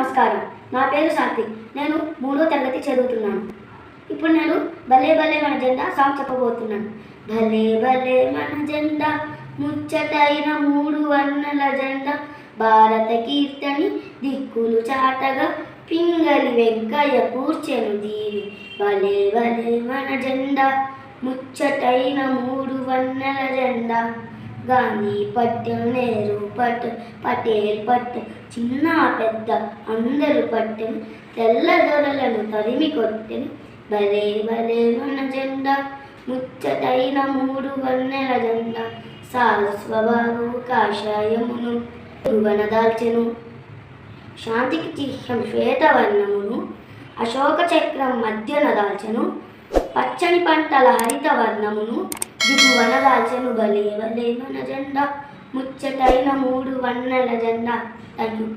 నమస్కారం. నా పేరు సాత్విక్. నేను మూడో తరగతి చదువుతున్నాను. ఇప్పుడు నేను భలే భలే మన జెండా సాంగ్ చెప్పబోతున్నాను. భలే భలే మన జెండా ముచ్చటైన మూడు వర్ణల జెండా. భారత కీర్తని దిక్కులు చాటగా పింగలి వెంకయ్య కూర్చెను దీవి భలే భలే మన జెండా ముచ్చటైన మూడు వర్ణల జెండా. గాంధీ పట్టెం నెహ్రూ పట్టెం పటేల్ పట్టెం చిన్న పెద్ద అందరూ పట్టెం. తెల్లదొరలను తరిమి కొట్టెను భలే భలే మన జెండా ముచ్చటైన మూడు వన్నెల జెండా. సారస్వభావు కాషాయమును భువన దాల్చెను. శాంతికి చిహ్నం శ్వేతవర్ణమును అశోక చక్రం మధ్యన దాల్చెను. పచ్చని పంటల హరిత వర్ణమును దిగువన దాల్చెను బలేవలేమన భలే జెండా ముచ్చటైన మూడు వన్నెల జెండా థ్యాంక్ యూ